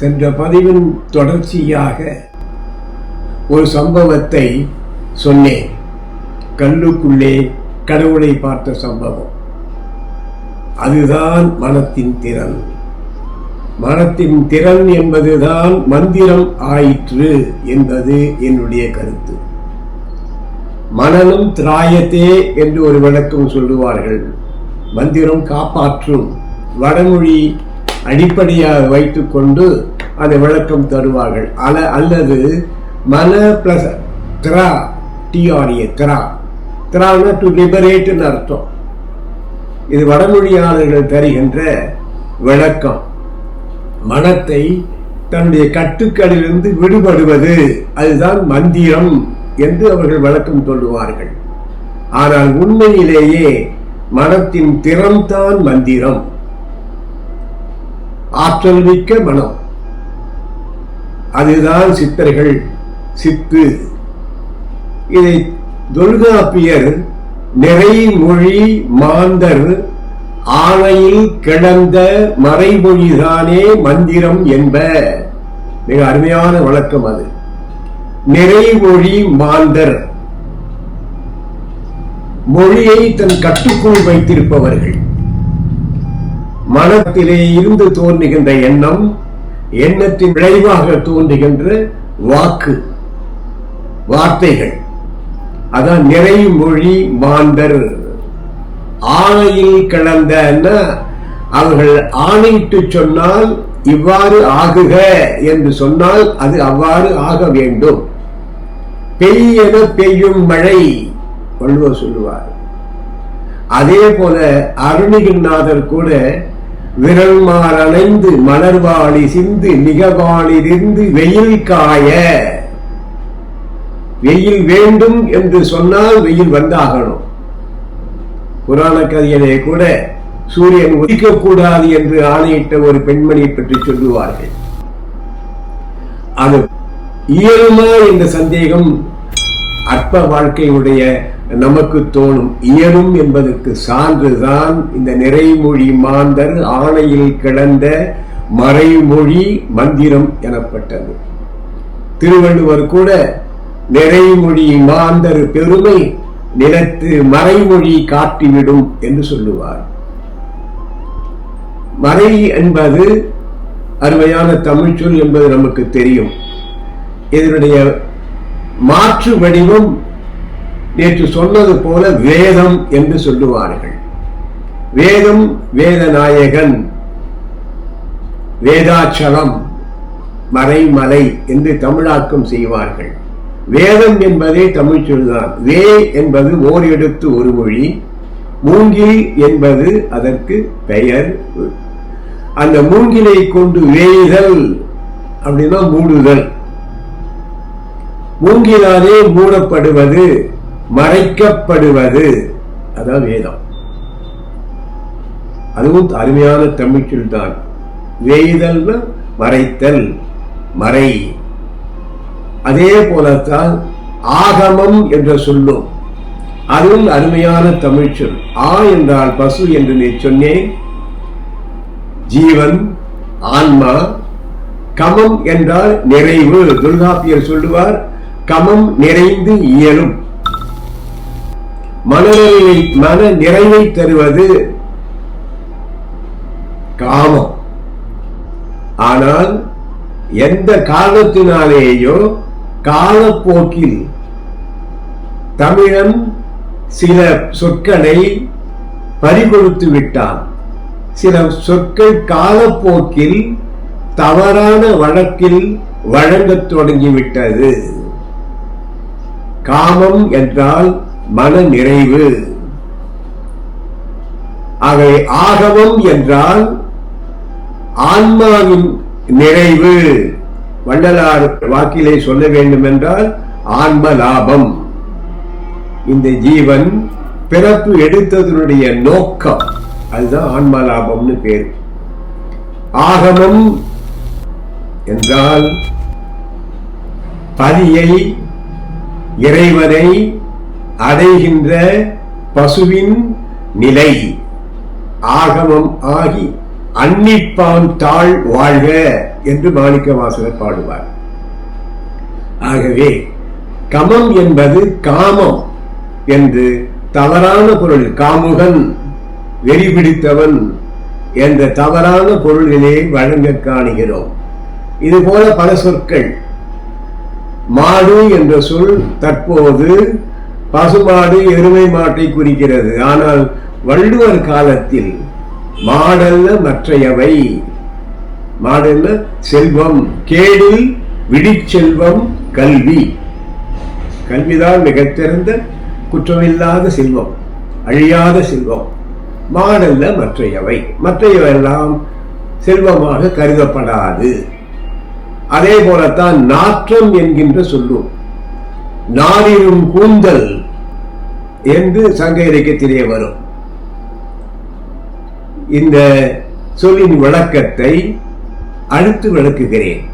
சென்ற பதிவின் தொடர்ச்சியாக ஒரு சம்பவத்தை சொன்னேன். கல்லுக்குள்ளே கடவுளை பார்த்த சம்பவம். அதுதான் மனத்தின் திறன். மனத்தின் திறன் என்பதுதான் மந்திரம் ஆயிற்று என்பது என்னுடைய கருத்து. மனனும் திராயத்தே என்று ஒரு விளக்கம் சொல்லுவார்கள். மந்திரம் காப்பாற்றும் வடமொழி அடிப்படையாக வைத்துக்கொண்டு அதை விளக்கம் தருவார்கள். அல அல்லது மன பிளஸ் திரா டிஆர்ஏ திரா. திரானா டு லிபரேட்னு அர்த்தம். இது வடமொழியாளர்கள் தருகின்ற விளக்கம். மனத்தை தன்னுடைய கட்டுக்களிலிருந்து விடுபடுவது அதுதான் மந்திரம் என்று அவர்கள் விளக்கம் சொல்லுவார்கள். ஆனால் உண்மையிலேயே மனத்தின் திறம்தான் மந்திரம். ஆற்றல் மிக்க மனம். அதுதான் சித்தர்கள் சித்து. இதை தொல்காப்பியர் நிறைமொழி மாந்தர் ஆணையில் கிடந்த மறைமொழிதானே மந்திரம் என்ப. மிக அருமையான வழக்கம் அது. நிறைமொழி மாந்தர். மொழியை தன் கட்டுக்குள் வைத்திருப்பவர்கள். மனத்திலே இருந்து தோன்றுகின்ற எண்ணம் எண்ணத்தின் விளைவாக தோன்றுகின்ற வாக்கு வார்த்தைகள். அதான் நிறைமொழி மாந்தர். ஆணையில் கலந்த அவர்கள் ஆணையிட்டு சொன்னால் இவ்வாறு ஆகுக என்று சொன்னால் அது அவ்வாறு ஆக வேண்டும். பெய்யென பெய்யும் மழை வள்ளுவர் சொல்லுவார். அதே போல அருணிகிநாதர் கூட விரல்மார் அணைந்து மலர்வாளி சிந்து நிகவாளிலிருந்து வெயில் காய. வெயில் வேண்டும் என்று சொன்னால் வெயில் வந்தாகணும். புராண கதையிலே கூட சூரியன் உதிக்கக்கூடாது என்று ஆணையிட்ட ஒரு பெண்மணியை பற்றி சொல்லுவார்கள். அது இயலுமா என்ற சந்தேகம் அற்ப வாழ்க்கையுடைய நமக்கு தோணும். இயலும் என்பதற்கு சான்றுதான் இந்த நிறைமொழி மாந்தர் ஆணையில் கிடந்த மறைமொழி மந்திரம் எனப்பட்டது. திருவள்ளுவர் கூட நிறைமொழி மாந்தர் பெருமை நிலத்து மறைமொழி காட்டிவிடும் என்று சொல்லுவார். மறை என்பது அருமையான தமிழ்ச்சொல் என்பது நமக்கு தெரியும். இதனுடைய மாற்று வடிவம் நேற்று சொன்னது போல வேதம் என்று சொல்லுவார்கள். வேதம் வேதநாயகன். வேதாச்சலம் மறைமலை என்று தமிழாக்கம் செய்வார்கள். வேதம் என்பதே தமிழ் சொல்தான். வே என்பது ஓர் எடுத்து ஒரு மொழி. மூங்கில் என்பது அதற்கு பெயர். அந்த மூங்கிலை கொண்டு வேய்தல் அப்படின்னா மூடுதல். மூங்கிலாலே மூடப்படுவது. மறைக்கப்படுவது. அதான் வேதம். அதுவும் அருமையான தமிழ்ச்சொல் தான். வேய்தல் மறைத்தல் மறை. அதே போலத்தான் ஆகமம் என்ற சொல்லும். அதுவும் அருமையான தமிழ்ச்சொல் ஆ என்றால் பசு என்று நீ சொன்னேன். ஜீவன் ஆன்மா கமம் என்றால் நிறைவு. துர்காப்பியர் சொல்லுவார் கமம் நிறைந்து இயலும். மனநிலை மன நிறைவை தருவது காமம். ஆனால் எந்த காரணத்தினாலேயோ காலப்போக்கில் தமிழன் சில சொற்களை பறிகொடுத்து விட்டான். சில சொற்கள் காலப்போக்கில் தவறான வழக்கில் வழங்கத் தொடங்கிவிட்டது. காமம் என்றால் மன நிறைவு ஆகவே ஆகவம் என்றால் ஆன்மாவின் நிறைவு. வண்டலார் வாக்கிலே சொல்ல வேண்டும் என்றால் ஆன்ம லாபம். இந்த ஜீவன் பிறப்பு எடுத்ததனுடைய நோக்கம். அதுதான் ஆன்ம லாபம்னு பேர். ஆகமம் என்றால் பதியை இறைவனை அடைகின்ற பசுவின் நிலை. ஆகமம் ஆகி அன்னிப்பான் தாழ் வாழ்க என்று மாணிக்க வாசகர் பாடுவார். ஆகவே கமம் என்பது காமம் என்று தவறான பொருள் காமுகன் வெறி பிடித்தவன் என்ற தவறான பொருளிலே வழங்க காணுகிறோம். இது போல பல சொற்கள். மாடு என்ற சொல் தற்போது பசுமாடு எருமை மாட்டை குறிக்கிறது. ஆனால் வள்ளுவர் காலத்தில் மாடல்ல மற்றையவை. மாடல்ல செல்வம் கேடில் விடிச்செல்வம் கல்வி. கல்விதான் மிகச்சிறந்த குற்றமில்லாத செல்வம் அழியாத செல்வம். மாடல்ல மற்றையவை. மற்றையவெல்லாம் செல்வமாக கருதப்படாது. அதே போலத்தான் நாற்றம் என்கின்ற சொல்லும். நாரிரும் கூந்தல் என்று சங்க இலக்கியத்திலே வரும். இந்த சொல்லின் விளக்கத்தை அடுத்து விளக்குகிறேன்.